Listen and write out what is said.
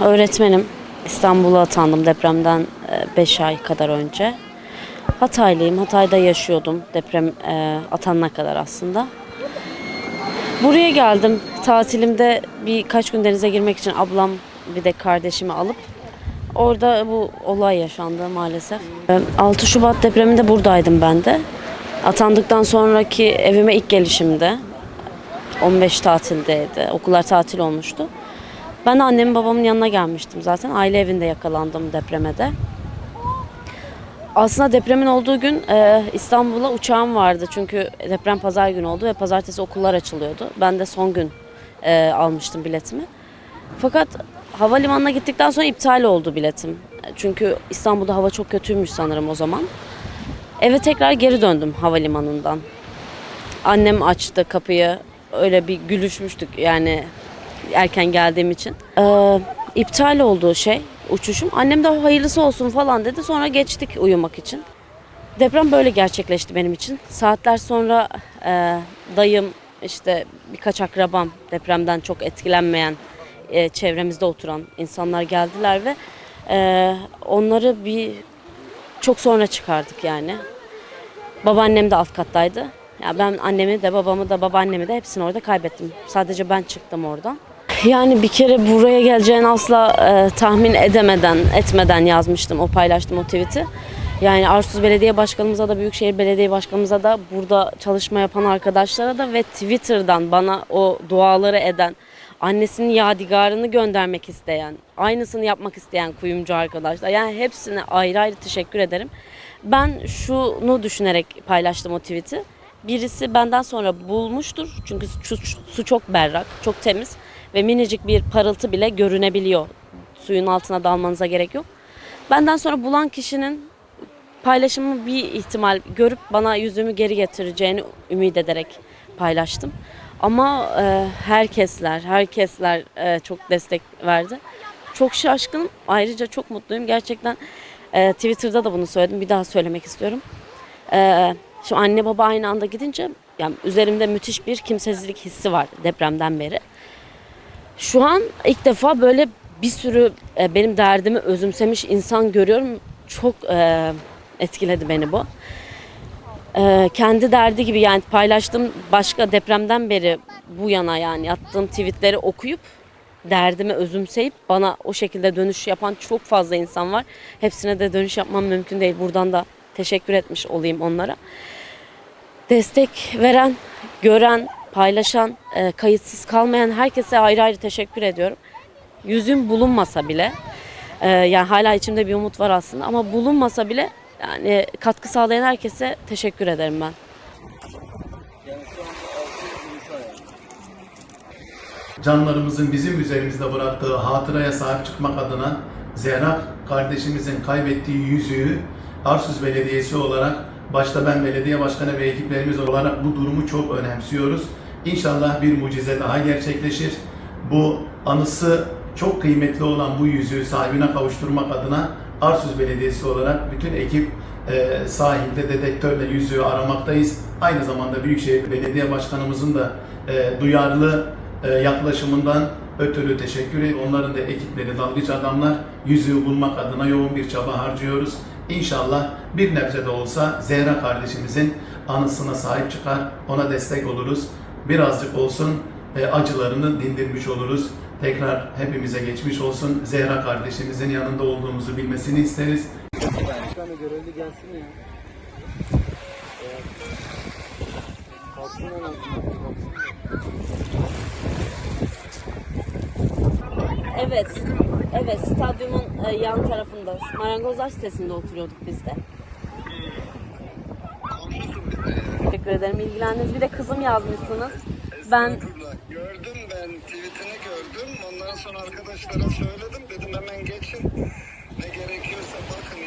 öğretmenim. İstanbul'a atandım depremden 5 ay kadar önce. Hataylıyım. Hatay'da yaşıyordum deprem e, atanana kadar aslında. Buraya geldim. Tatilimde birkaç gün denize girmek için ablam bir de kardeşimi alıp orada bu olay yaşandı maalesef. E, 6 Şubat depreminde buradaydım ben de. Atandıktan sonraki evime ilk gelişimde 15 tatildeydi. Okullar tatil olmuştu. Ben de annemin babamın yanına gelmiştim zaten. Aile evinde yakalandım depreme de. Aslında depremin olduğu gün e, İstanbul'a uçağım vardı. Çünkü deprem pazar günü oldu ve pazartesi okullar açılıyordu. Ben de son gün e, almıştım biletimi. Fakat havalimanına gittikten sonra iptal oldu biletim. Çünkü İstanbul'da hava çok kötüymüş sanırım o zaman. Eve tekrar geri döndüm havalimanından. Annem açtı kapıyı. Öyle bir gülüşmüştük yani erken geldiğim için. Ee, iptal oldu şey uçuşum. Annem de hayırlısı olsun falan dedi. Sonra geçtik uyumak için. Deprem böyle gerçekleşti benim için. Saatler sonra e, dayım işte birkaç akrabam depremden çok etkilenmeyen e, çevremizde oturan insanlar geldiler ve e, onları bir çok sonra çıkardık yani. Babaannem de alt kattaydı. Ya ben annemi de babamı da babaannemi de hepsini orada kaybettim. Sadece ben çıktım oradan. Yani bir kere buraya geleceğini asla e, tahmin edemeden, etmeden yazmıştım, o paylaştım o tweet'i. Yani Arsuz Belediye Başkanımıza da Büyükşehir Belediye Başkanımıza da burada çalışma yapan arkadaşlara da ve Twitter'dan bana o duaları eden, annesinin yadigarını göndermek isteyen, aynısını yapmak isteyen kuyumcu arkadaşlar. Yani hepsine ayrı ayrı teşekkür ederim. Ben şunu düşünerek paylaştım o tweet'i. Birisi benden sonra bulmuştur. Çünkü su, su çok berrak, çok temiz ve minicik bir parıltı bile görünebiliyor. Suyun altına dalmanıza gerek yok. Benden sonra bulan kişinin paylaşımı bir ihtimal görüp bana yüzümü geri getireceğini ümit ederek paylaştım. Ama e, herkesler, herkesler e, çok destek verdi. Çok şaşkınım. Ayrıca çok mutluyum. Gerçekten e, Twitter'da da bunu söyledim. Bir daha söylemek istiyorum. E, şimdi anne baba aynı anda gidince yani üzerimde müthiş bir kimsesizlik hissi var depremden beri. Şu an ilk defa böyle bir sürü e, benim derdimi özümsemiş insan görüyorum. Çok e, etkiledi beni bu. E, kendi derdi gibi yani paylaştığım başka depremden beri bu yana yani attığım tweetleri okuyup derdimi özümseyip bana o şekilde dönüş yapan çok fazla insan var. Hepsine de dönüş yapmam mümkün değil. Buradan da teşekkür etmiş olayım onlara. Destek veren, gören, paylaşan, e, kayıtsız kalmayan herkese ayrı ayrı teşekkür ediyorum. Yüzüm bulunmasa bile, e, yani hala içimde bir umut var aslında ama bulunmasa bile yani katkı sağlayan herkese teşekkür ederim ben. canlarımızın bizim üzerimizde bıraktığı hatıraya sahip çıkmak adına Zehra kardeşimizin kaybettiği yüzüğü Arsuz Belediyesi olarak başta ben belediye başkanı ve ekiplerimiz olarak bu durumu çok önemsiyoruz. İnşallah bir mucize daha gerçekleşir. Bu anısı çok kıymetli olan bu yüzüğü sahibine kavuşturmak adına Arsuz Belediyesi olarak bütün ekip e, sahilde dedektörle yüzüğü aramaktayız. Aynı zamanda Büyükşehir Belediye Başkanımızın da e, duyarlı e, yaklaşımından ötürü teşekkür ederim. Onların da ekipleri dalgıç adamlar yüzüğü bulmak adına yoğun bir çaba harcıyoruz. İnşallah bir nebze de olsa Zehra kardeşimizin anısına sahip çıkar, ona destek oluruz. Birazcık olsun e, acılarını dindirmiş oluruz. Tekrar hepimize geçmiş olsun. Zehra kardeşimizin yanında olduğumuzu bilmesini isteriz. Evet, evet stadyumun e, yan tarafında, Marangozlar sitesinde oturuyorduk biz de. Teşekkür ederim ilgilendiniz. Bir de kızım yazmışsınız. Ben. Gördüm ben tweetini gördüm. Ondan sonra arkadaşlara söyledim. Dedim hemen geçin. Ne gerekiyorsa bakın